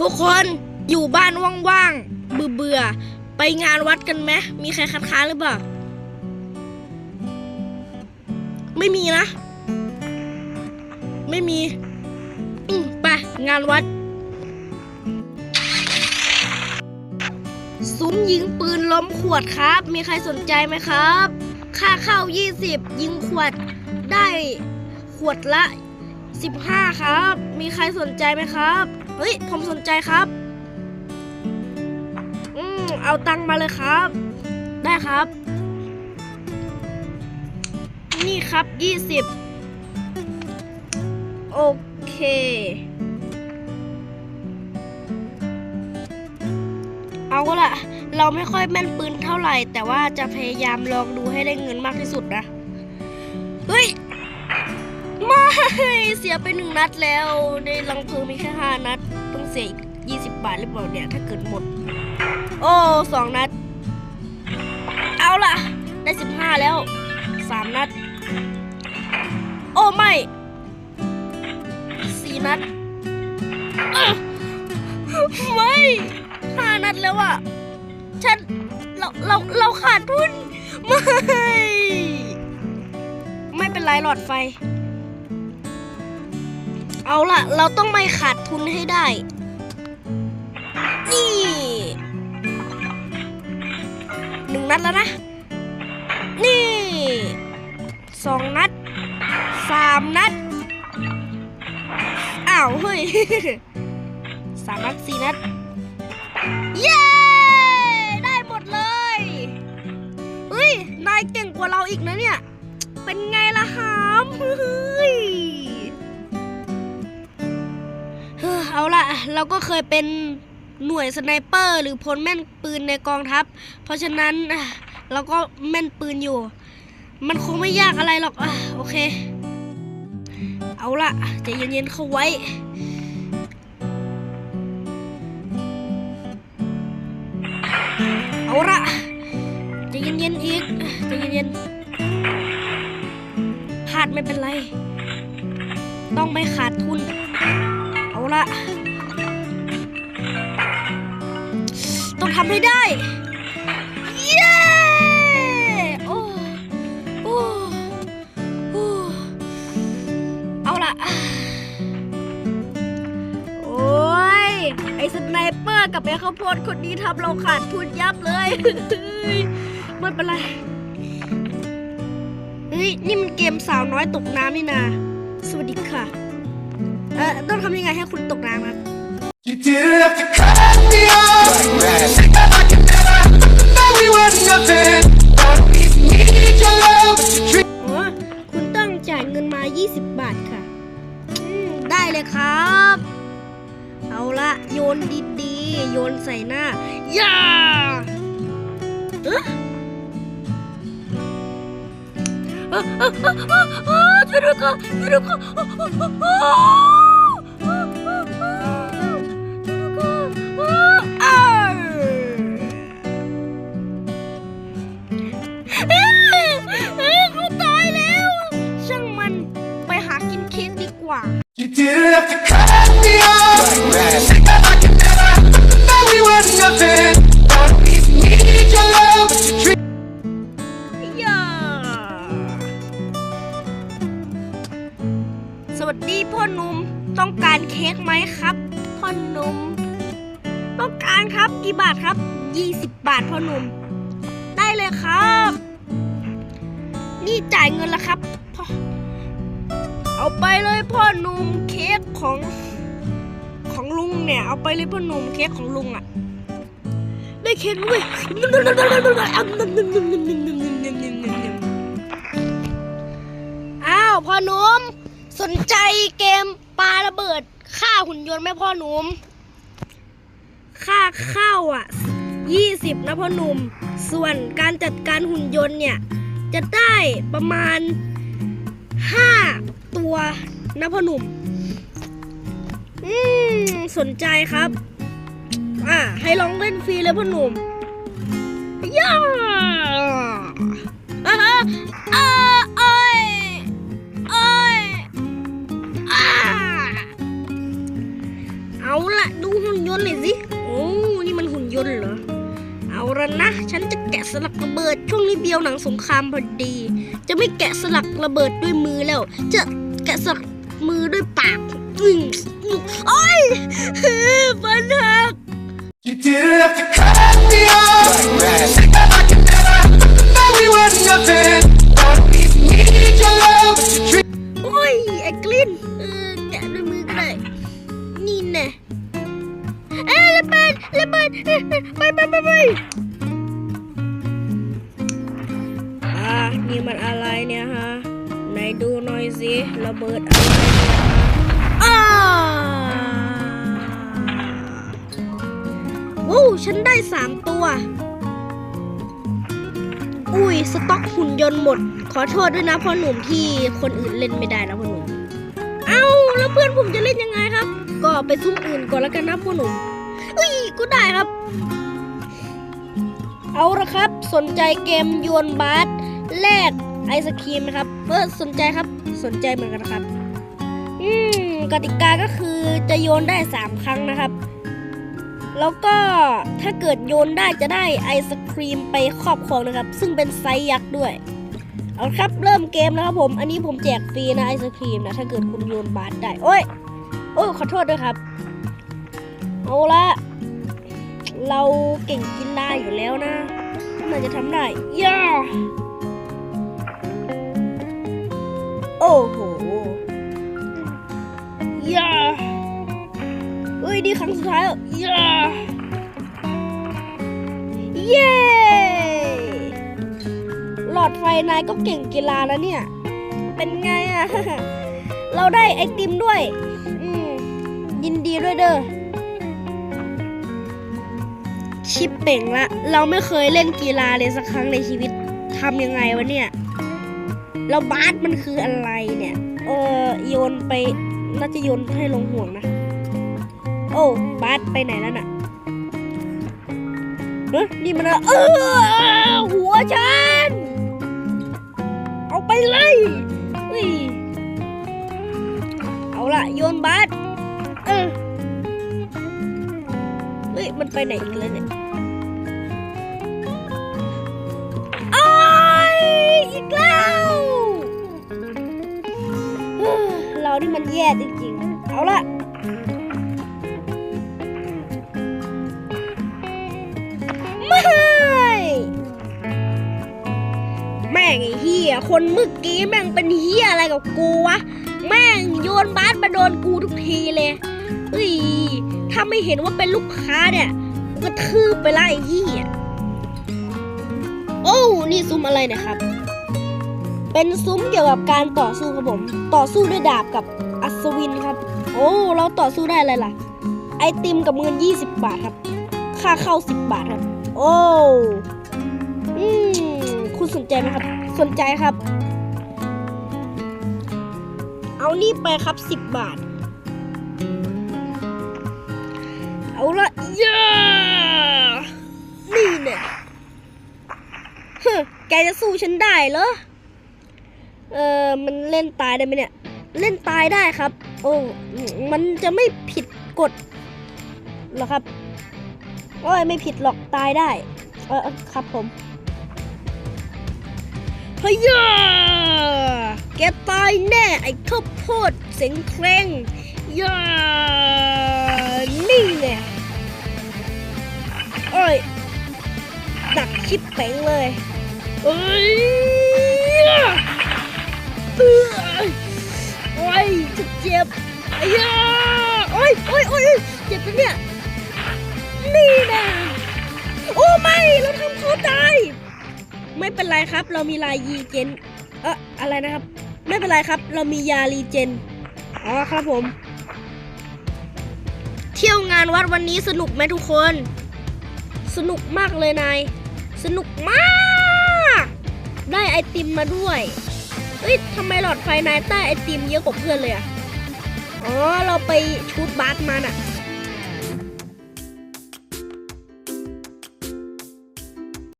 ทุกคนอยู่บ้านว่างๆเบื่อเบื่อๆไปงานวัดกันไหมมีใครคัดค้านหรือเปล่า ไม่มีนะ ไม่มีอืไปงานวัดซุ้มยิงปืนล้มขวดครับ มีใครสนใจไหมครับ ค่าเข้า 20 ยิงขวดได้ขวดละ 15 ครับ มีใครสนใจไหมครับ เฮ้ย ผมสนใจครับ อืม เอาตังค์มาเลยครับ ได้ครับ นี่ครับ20โอเค เอาละเราไม่ค่อยแม่นปืนเท่าไหร่ แต่ว่าจะพยายามลองดูให้ได้เงินมากที่สุดนะ เฮ้ยไม่เสียไปหนึ่งนัดแล้ว ในลังเพลิงมีแค่ห้านัด สียอีกยี่สิบบาทหรือเปล่าเนี่ย ถ้าเกิดหมด โอ้สองนัด เอาล่ะ ได้สิบห้าแล้วสามนัด โอ้ไม่สี่นัดไม่ห้านัดแล้วอะฉันเราเราเราขาดทุนไม่ ไม่เป็นไรหลอดไฟ เอาล่ะ เราต้องไม่ขาดทุนให้ได้ นัดแล้วนะ นี่สองนัดสามนัด อ้าวเฮ้ยสามนัดสี่นัด เย้ ได้หมดเลย เฮ้ย นายเก่งกว่าเราอีกนะเนี่ย เป็นไงล่ะหามเฮ้ยเอเอาล่ะเราก็เคยเป็น หน่วยสไนเปอร์หรือพลแม่นปืนในกองทัพ เพราะฉะนั้นเราก็แม่นปืนอยู่ มันคงไม่ยากอะไรหรอกอโอเค เอาล่ะใจเย็นๆเข้าไว้ เอาละใจเย็นๆอีกใจเย็นๆพลาดไม่เป็นไร ต้องไม่ขาดทุน เอาละ ทำให้ได้ เย้ โอ้โอ้โอ้เอาละโอ้ย ไอ้สไนเปอร์กับไอข้าวโพดคนนี้ทำเราขาดทุนยับเลยไม่เป็นไรเฮ้ยนี่มันเกมสาวน้อยตกน้ำนี่นา สวัสดีค่ะ เอ่อต้องทำยังไงให้คุณตกน้ำครับ You didn't have to cut me off. Like you never thought we were nothing. Don't need your love, but you treat อ๋อคุณต้องจ่ายเงินมา 20 บาทค่ะ อืม ได้เลยครับ เอาละโยนดีๆ โยนใส่หน้า อย่าเอ๊ะเอ๊ะเอ๊ะเอ๊ะเอ๊ะเอ๊ะช่วยด้วยค่ะช่วยด้วยค่ะ ว่า สวัสดีพ่อหนุ่มต้องการเค้กไหมครับพ่อหนุ่มต้องการครับกี่บาทครับ 20 บาทพ่อหนุ่มได้เลยครับ นี่จ่ายเงินแล้วครับพ่อ เอาไปเลยพ่อหนุ่มเค้กของของลุงเนี่ย เอาไปเลยพ่อหนุ่มเค้กของลุงอะ ได้เค้กด้วยอ้าวพ่อหนุ่มสนใจเกมปลาระเบิดฆ่าหุ่นยนต์ไหมพ่อหนุ่มค่าเข้าอะ 20 นะพ่อหนุ่ม ส่วนการจัดการหุ่นยนต์เนี่ย จะได้ประมาณ ห้าตัวนะพ่อหนุ่ม อืม สนใจครับ อ่า ให้ลองเล่นฟรีเลยพ่อหนุ่มย่าอ่าฮะอ่า บิดช่วงนี้เบียวหนังสงครามพอดี จะไม่แกะสลักระเบิดด้วยมือแล้ว จะแกะสลักมือด้วยปากอืมโอ้ยฟันหัก You didn't have to cut me off. I could never, that we were nothing. I need your love, but you treat โอ้ยไอ้กลินเออแกะด้วยมือก็ได้นี่แน่เอ้ยระเบิดระเบิดไปไปไปไป นี่มันอะไรเนี่ยฮะ ไหนดูหน่อยสิระเบิดอะไรเนี่ยฮะอ้าวู้ฉันได้สามตัว อุ้ยสต็อกหุ่นยนต์หมด ขอโทษด้วยนะพ่อหนุ่มที่คนอื่นเล่นไม่ได้นะพ่อหนุ่ม เอ้าแล้วเพื่อนผมจะเล่นยังไงครับ ก็ไปซุ้มอื่นก่อนแล้วกันนะพ่อหนุ่ม อุ้ยก็ได้ครับ เอาละครับ สนใจเกมโยนบาส แลกไอศครีมนะครับเออสนใจครับสนใจเหมือนกันครับ อืมกติกาก็คือจะโยนได้ 3 ครั้งนะครับ แล้วก็ถ้าเกิดโยนได้จะได้ไอศครีมไปครอบครองนะครับ ซึ่งเป็นไซส์ยักษ์ด้วย เอาครับเริ่มเกมแล้วครับผม อันนี้ผมแจกฟรีนะไอศครีมนะถ้าเกิดคุณโยนบาสได้ โอ้ยโอ้ยขอโทษด้วยครับ เอาละเราเก่งกีฬาอยู่แล้วนะมันจะทำได้ย่าโอ้โหย่าเอ้ยนี่ครั้งสุดท้ายย่าเย้หลอดไฟนายก็เก่งกีฬานะเนี่ย เป็นไงอะ เราได้ไอติมด้วยอืมยินดีด้วยเด้อชิปเป่งละ เราไม่เคยเล่นกีฬาเลยสักครั้งในชีวิตทำยังไงวะเนี่ย แล้วบาสมันคืออะไรเนี่ย เออโยนไปน่าจะโยนให้ลงห่วงนะ โอ้บาสไปไหนแล้วน่ะเฮ้ยนี่มันอะเออหัวฉันเอาไปเลยเฮ้ยเอาละโยนบาสเออเฮ้ยมันไปไหนอีกแล้วเนี่ยอ้ยอีกแล้ว นี่มันแย่จริงๆ เอาละไม่แม่งไอ้เฮียคนเมื่อกี้แม่งเป็นเฮียอะไรกับกูวะ แม่งโยนบาสมาโดนกูทุกทีเลยเฮ้ยถ้าไม่เห็นว่าเป็นลูกค้าเนี่ยกูก็ทืบไปละไอ้เฮียโอ้ นี่ซุ้มอะไรนะครับ เป็นซุ้มเกี่ยวกับการต่อสู้ครับผม ต่อสู้ด้วยดาบกับอัศวินครับ โอ้ เราต่อสู้ได้อะไรล่ะ ไอติมกับเงิน 20 บาทครับ ค่าเข้า 10 บาทครับ โอ้อืมคุณสนใจไหมครับ สนใจครับ เอานี่ไปครับ 10 บาท เอาละย่านี่เนี่ยฮึแกจะสู้ฉันได้เหรอ เออมันเล่นตายได้ไหมเนี่ย เล่นตายได้ครับ โอ้ มันจะไม่ผิดกฎเหรอครับโอ้ยไม่ผิดหรอกตายได้ เออครับผมเฮ้ยแกตายแน่ไอ้ข้าวโพดเสียงเคร่งย่านี่แน่โอ้ยหนักชิบเป๋งเลยเอ้ยเอ้ย โอ้ยจะเจ็บไอ้ย่าโอ้ยโอ้ยโอ้ยเจ็บปะเนี่ย นี่นะโอ้ไม่ เราทำเขาตาย ไม่เป็นไรครับ เรามีลายยีเจน เอออะไรนะครับ ไม่เป็นไรครับ เรามียารีเจน อ๋อครับผม เที่ยวงานวัดวันนี้สนุกไหมทุกคน สนุกมากเลยนาย สนุกมาก ได้ไอติมมาด้วย เฮ้ยทำไมหลอดไฟนายใต้ไอติมเยอะกว่าเพื่อนเลยอะอ๋อ เราไปชุดบาสมาน่ะ